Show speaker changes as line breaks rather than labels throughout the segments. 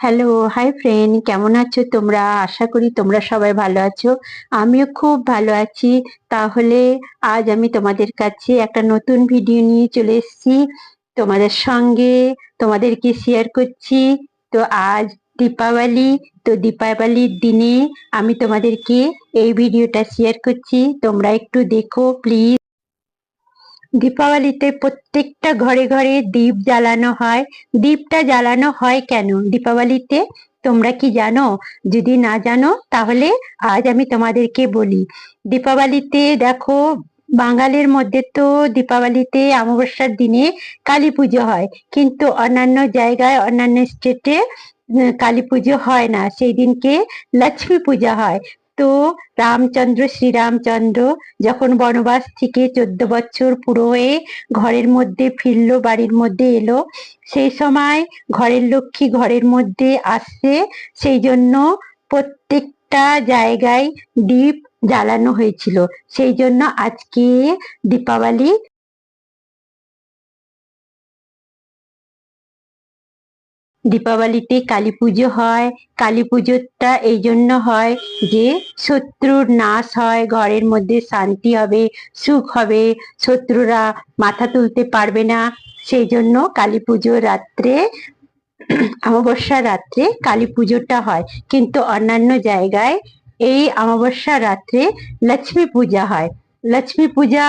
Hello hi friend কেমন আছো তোমরা? আশা করি তোমরা সবাই ভালো আছো। আমিও খুব ভালো আছি। তাহলে আজ আমি তোমাদের কাছে একটা নতুন ভিডিও নিয়ে চলে এসেছি। তোমাদের সঙ্গে তোমাদেরকে শেয়ার করছি। তো আজ দীপাবলি, তো দীপাবলির দিনে আমি তোমাদেরকে এই ভিডিওটা শেয়ার করছি। তোমরা একটু দেখো প্লিজ দীপাবলিতে প্রত্যেকটা ঘরে ঘরে দীপ জ্বালানো হয়। দীপটা জ্বালানো হয় কেন? দীপাবলিতে তোমরা কি জানো? যদি না জানো, তাহলে আজ আমি তোমাদেরকে বলি। দীপাবলিতে দেখো, বাঙালির মধ্যে তো দীপাবলিতে অমাবস্যার দিনে কালী পুজো হয়। কিন্তু অন্যান্য জায়গায়, অন্যান্য স্টেটে কালী পুজো হয় না। সেই দিনকে লক্ষ্মী পূজা হয়। তো রামচন্দ্র, শ্রীরামচন্দ্র যখন বনবাস থেকে চোদ্দ বছর পুরো হয়ে ঘরের মধ্যে ফিরলো, বাড়ির মধ্যে এলো সেই সময় ঘরের লক্ষ্মী ঘরের মধ্যে আসছে সেই জন্য প্রত্যেকটা জায়গায় দ্বীপ জ্বালানো হয়েছিল। সেই জন্য আজকে দীপাবলি দীপাবলিতে কালী পুজো হয়। কালী পুজোটা এই জন্য হয় যে, শত্রুর নাশ হয়, ঘরের মধ্যে শান্তি হবে, সুখ হবে, শত্রুরা মাথা তুলতে পারবে না। সেই জন্য কালী পুজো রাত্রে, অমাবস্যা রাত্রে কালী পুজোটা হয়। কিন্তু অন্যান্য জায়গায় এই অমাবস্যা রাত্রে লক্ষ্মী পূজা হয়। লক্ষ্মী পূজা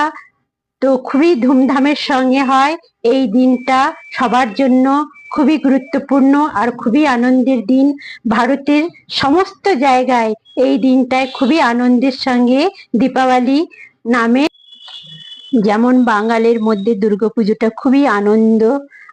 তো খুবই ধুমধামের সঙ্গে হয় এই দিনটা। সবার জন্য খুবই গুরুত্বপূর্ণ আর খুবই আনন্দের দিন। ভারতের সমস্ত জায়গায় এই দিনটায় খুবই আনন্দের সঙ্গে দীপাবলি নামে। যেমন বাঙালির মধ্যে দুর্গাপুজোটা খুবই আনন্দ।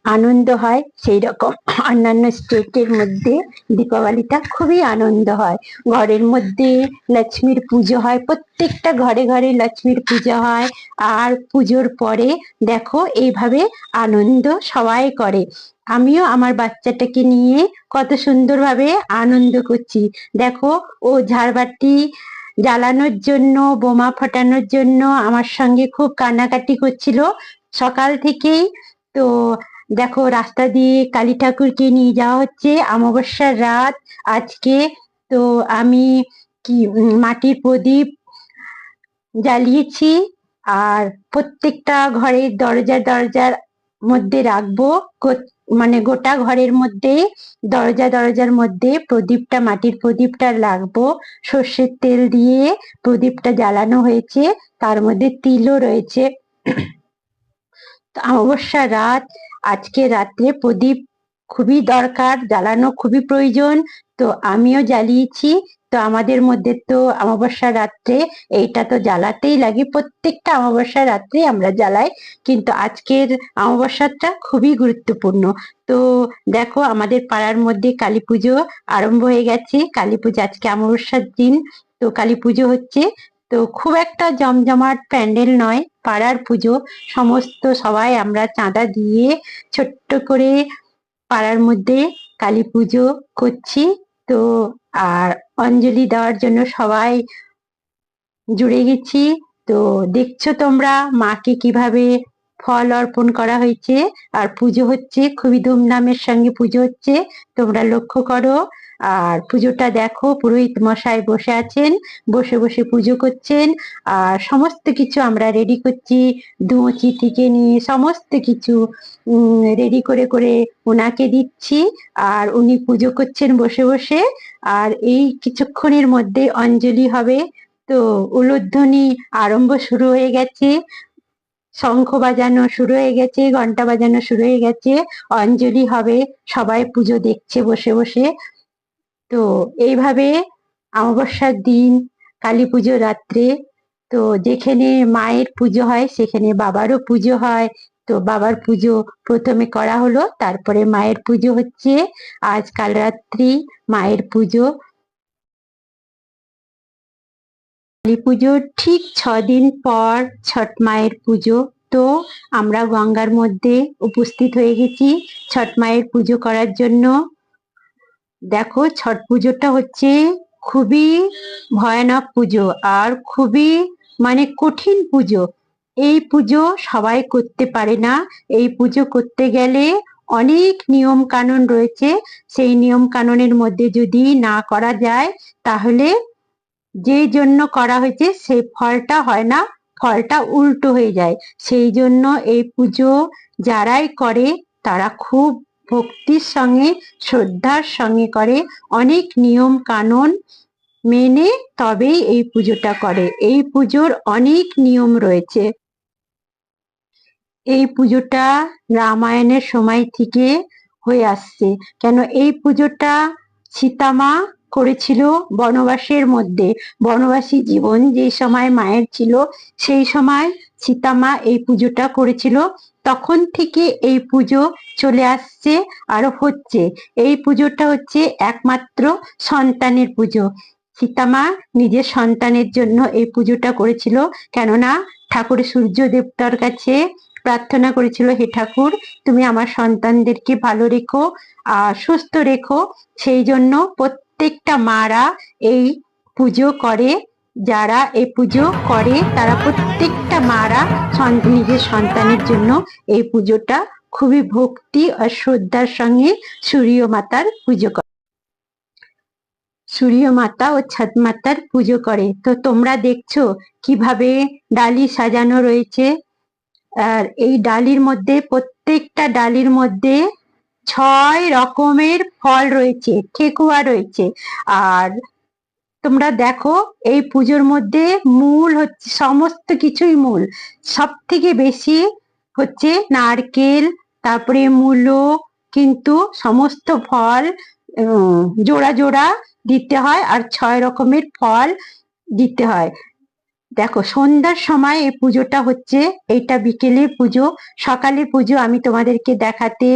আনন্দ হয় সেই রকম অন্যান্য স্টেটের মধ্যে দীপাবলিটা খুবই আনন্দ হয়। ঘরের মধ্যে লক্ষ্মীর পুজো হয়, প্রত্যেকটা ঘরে ঘরে লক্ষ্মীর পুজো হয়। আর পুজোর পরে দেখো এইভাবে আনন্দ সবাই করে। আমিও আমার বাচ্চাটাকে নিয়ে কত সুন্দরভাবে আনন্দ করছি। দেখো ও ঝাড়বাতি জ্বালানোর জন্য, বোমা ফাটানোর জন্য আমার সঙ্গে খুব কান্নাকাটি করছিল সকাল থেকেই। তো দেখো, রাস্তা দিয়ে কালী ঠাকুরকে নিয়ে যাওয়া হচ্ছে অমাবস্যার রাত আজকে। তো আমি কি মাটির প্রদীপ জ্বালিয়েছি আর প্রত্যেকটা ঘরের দরজা দরজার মধ্যে রাখব। মানে গোটা ঘরের মধ্যে, দরজা দরজার মধ্যে প্রদীপটা, মাটির প্রদীপটা লাগবো সর্ষের তেল দিয়ে প্রদীপটা জ্বালানো হয়েছে, তার মধ্যে তিলও রয়েছে। অমাবস্যা রাত আজকে রাত্রে প্রদীপ খুবই দরকার, জ্বালানো খুবই প্রয়োজন। তো আমিও জ্বালিয়েছি। তো আমাদের মধ্যে তো অমাবস্যা রাত্রে, এইটা তো জ্বালাতেই লাগে। প্রত্যেকটা অমাবস্যা রাত্রে আমরা জ্বালাই। কিন্তু আজকের অমাবস্যাটা খুবই গুরুত্বপূর্ণ। তো দেখো, আমাদের পাড়ার মধ্যে কালী পুজো আরম্ভ হয়ে গেছে। কালী পুজো আজকে অমাবস্যার দিন। তো কালী পুজো হচ্ছে তো খুব একটা জমজমাট প্যান্ডেল নয়, পাড়ার পুজো। সমস্ত সবাই আমরা চাঁদা দিয়ে ছোট্ট করে পাড়ার মধ্যে কালী পুজো করছি। তো, আর অঞ্জলি দেওয়ার জন্য সবাই জুড়ে গেছি। তো, দেখছ তোমরা মাকে কীভাবে ফল অর্পণ করা হয়েছে? আর পুজো হচ্ছে, খুবই ধুমধামের সঙ্গে পুজো হচ্ছে। তোমরা লক্ষ্য করো আর পুজোটা দেখো, পুরোহিত মশাই বসে আছেন, বসে বসে পুজো করছেন, আর সমস্ত কিছু আমরা রেডি করছি দুঁচি থেকে নিয়ে সমস্ত কিছু রেডি করে করে ওনাকে দিচ্ছি, আর উনি পুজো করছেন বসে বসে, আর এই কিছুক্ষণের মধ্যে অঞ্জলি হবে, তো উলুধ্বনি আরম্ভ শুরু হয়ে গেছে, শঙ্খ বাজানো শুরু হয়ে গেছে ঘণ্টা বাজানো শুরু হয়ে গেছে, অঞ্জলি হবে, সবাই পুজো দেখছে বসে বসে তো এইভাবে অমাবস্যার দিন, কালী পুজো রাত্রে, তো যেখানে মায়ের পুজো হয় সেখানে বাবারও পুজো হয়। তো বাবার পুজো প্রথমে করা হলো, তারপরে মায়ের পুজো হচ্ছে। আজ কাল রাত্রি মায়ের পুজো। কালী পুজোর ঠিক দিন পর ছট মায়ের পুজো। তো আমরা গঙ্গার মধ্যে উপস্থিত হয়ে গেছি। ছট মায়ের পুজো করার জন্য দেখো, ছট পুজোটা হচ্ছে খুবই ভয়ানক পুজো আর খুবই মানে কঠিন পুজো। এই পুজো সবাই করতে পারে না। এই পুজো করতে গেলে অনেক নিয়ম কানুন রয়েছে। সেই নিয়ম কানুনের মধ্যে যদি না করা যায়, তাহলে যে জন্য করা হয়েছে সেই ফলটা হয় না, ফলটা উল্টো হয়ে যায়। সেই জন্য এই পুজো যারাই করে, তারা খুব ভক্তির সঙ্গে, শ্রদ্ধার সঙ্গে করে, অনেক নিয়ম কানুন মেনে তবেই এই পুজোটা করে। এই পুজোর অনেক নিয়ম রয়েছে। এই পুজোটা রামায়ণের সময় থেকে হয়ে আসছে। কেন এই পুজোটা সীতামা করেছিল বনবাসের মধ্যে। বনবাসী জীবন যে সময় মায়ের ছিল, সেই সময় সীতামা এই পুজোটা করেছিল। তখন থেকে এই পুজো চলে আসছে আর হচ্ছে। এই পুজোটা হচ্ছে একমাত্র সন্তানের পুজো। সীতামা নিজের সন্তানের জন্য এই পুজোটা করেছিল। কেননা ঠাকুর সূর্য দেবতার কাছে প্রার্থনা করেছিল, হে ঠাকুর, তুমি আমার সন্তানদেরকে ভালো রেখো আর সুস্থ রেখো। সেই জন্য প্রত্যেকটা মারা এই পুজো করে। যারা এই পুজো করে, তারা প্রত্যেকটা মারা নিজের সন্তানের জন্য এই পুজোটা খুবই ভক্তি আর শ্রদ্ধার সঙ্গে সূর্য মাতার পুজো করে সূর্য মাতা ও ছাদ মাতার পুজো করে। তো তোমরা দেখছ কীভাবে ডালি সাজানো রয়েছে। আর এই ডালির মধ্যে, প্রত্যেকটা ডালির মধ্যে ছয় রকমের ফল রয়েছে, ঠেকুয়া রয়েছে। আর তোমরা দেখো, এই পুজোর মধ্যে মূল হচ্ছে, সমস্ত কিছুই মূল। সব থেকে বেশি হচ্ছে নারকেল, তারপরে মূলো, কিন্তু সমস্ত ফল জোড়া জোড়া দিতে হয় আর ছয় রকমের ফল দিতে হয়। দেখো, সন্ধ্যার সময় এই পুজোটা হচ্ছে, এইটা বিকেলে পুজো, সকালে পুজো আমি তোমাদেরকে দেখাতে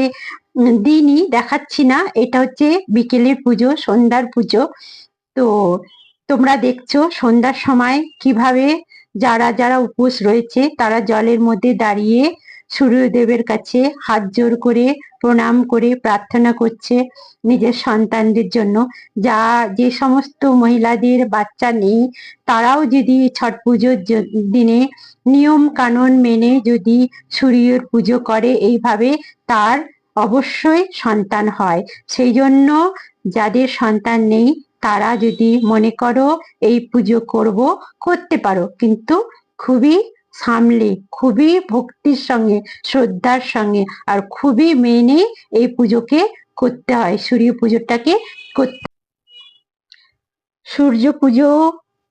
দিনই দেখাচ্ছি না। এটা হচ্ছে বিকেলের পুজো, সন্ধ্যার পুজো। তো তোমরা দেখছ সন্ধ্যার সময় কীভাবে যারা যারা উপোস রয়েছে তারা জলের মধ্যে দাঁড়িয়ে সূর্যদেবের কাছে হাত জোর করে প্রণাম করে প্রার্থনা করছে নিজের সন্তানদের জন্য। যা, যে সমস্ত মহিলাদের বাচ্চা নেই, তারাও যদি ছট পুজোর দিনে নিয়ম কানুন মেনে যদি সূর্যের পুজো করে, এইভাবে তার অবশ্যই সন্তান হয়। সেই জন্য যাদের সন্তান নেই তারা যদি মনে করো এই পুজো করব, করতে পারো। কিন্তু খুবই সামলে, খুবই ভক্তির সঙ্গে, শ্রদ্ধার সঙ্গে আর খুবই মেনে এই পুজোকে করতে হয়। সূর্য পুজোটাকে করতে সূর্য পুজো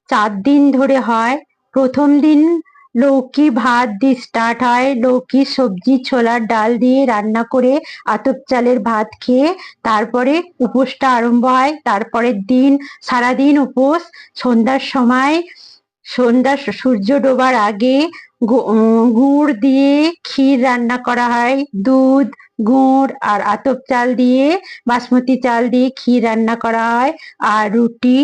চার দিন ধরে হয়। প্রথম দিন লৌকি ভাত দিয়ে স্টার্ট হয়। লৌকি সবজি, ছোলার ডাল দিয়ে রান্না করে আতপ চালের ভাত খেয়ে তারপরে উপোসটা আরম্ভ হয়। তারপরের দিন, সারাদিন উপোস। সন্ধ্যার সময়, সন্ধ্যা সূর্য ডোবার আগে গুড় দিয়ে ক্ষীর রান্না করা হয়। দুধ, গুড় আর আতপ চাল দিয়ে, বাসমতি চাল দিয়ে ক্ষীর রান্না করা হয়। আর রুটি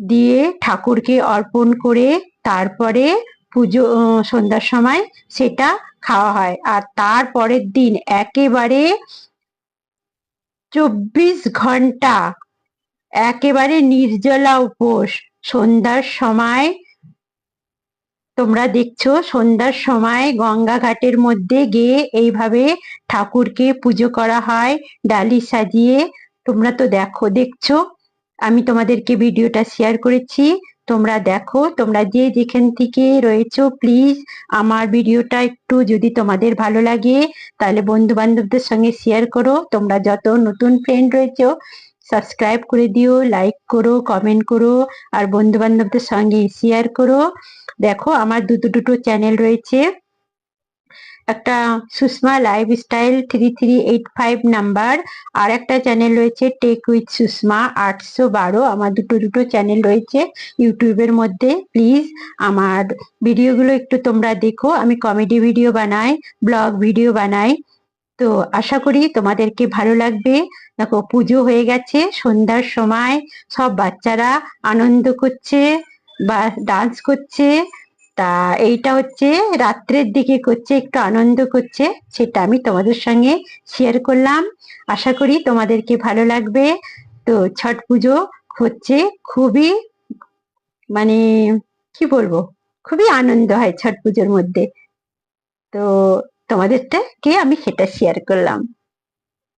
দিয়ে ঠাকুরকে অর্পণ করে তারপরে পুজো সন্ধ্যার সময় সেটা খাওয়া হয়। আর তার পরের দিন একেবারে চব্বিশ ঘণ্টা একেবারে নির্জলা উপোস। সন্ধ্যার সময় তোমরা দেখছ, সন্ধ্যার সময় গঙ্গা ঘাটের মধ্যে গিয়ে এইভাবে ঠাকুরকে পুজো করা হয়, ডালি সাজিয়ে। তোমরা তো দেখো, দেখছ। আমি তোমাদেরকে ভিডিওটা শেয়ার করেছি। তোমরা দেখো, তোমরা যে যেখান থেকে রয়েছো প্লিজ আমার ভিডিওটা একটু যদি তোমাদের ভালো লাগে, তাহলে বন্ধু বান্ধবদের সঙ্গে শেয়ার করো। তোমরা যত নতুন ফ্রেন্ড রয়েছো সাবস্ক্রাইব করে দিও লাইক করো কমেন্ট করো, আর বন্ধু বান্ধবদের সঙ্গে শেয়ার করো। দেখো, আমার দুটো দুটো চ্যানেল রয়েছে। একটা Sushma lifestyle three three eight five number আর একটা চ্যানেল রয়েছে টেক উইথ সুষমা আটশো বারো আমার দুটো দুটো চ্যানেল রয়েছে ইউটিউবের মধ্যে প্লিজ আমার ভিডিওগুলো একটু তোমরা দেখো। আমি কমেডি ভিডিও বানাই ব্লগ ভিডিও বানাই। তো আশা করি তোমাদেরকে ভালো লাগবে। দেখো, পুজো হয়ে গেছে, সন্ধ্যার সময় সব বাচ্চারা আনন্দ করছে বা ডান্স করছে। তা এইটা হচ্ছে রাত্রের দিকে করছে, একটু আনন্দ করছে, সেটা আমি তোমাদের সঙ্গে শেয়ার করলাম। আশা করি তোমাদেরকে ভালো লাগবে। তো ছট পুজো হচ্ছে খুবই মানে কি বলব, খুবই আনন্দ হয় ছট পুজোর মধ্যে। তো তোমাদেরকে আমি সেটা শেয়ার করলাম।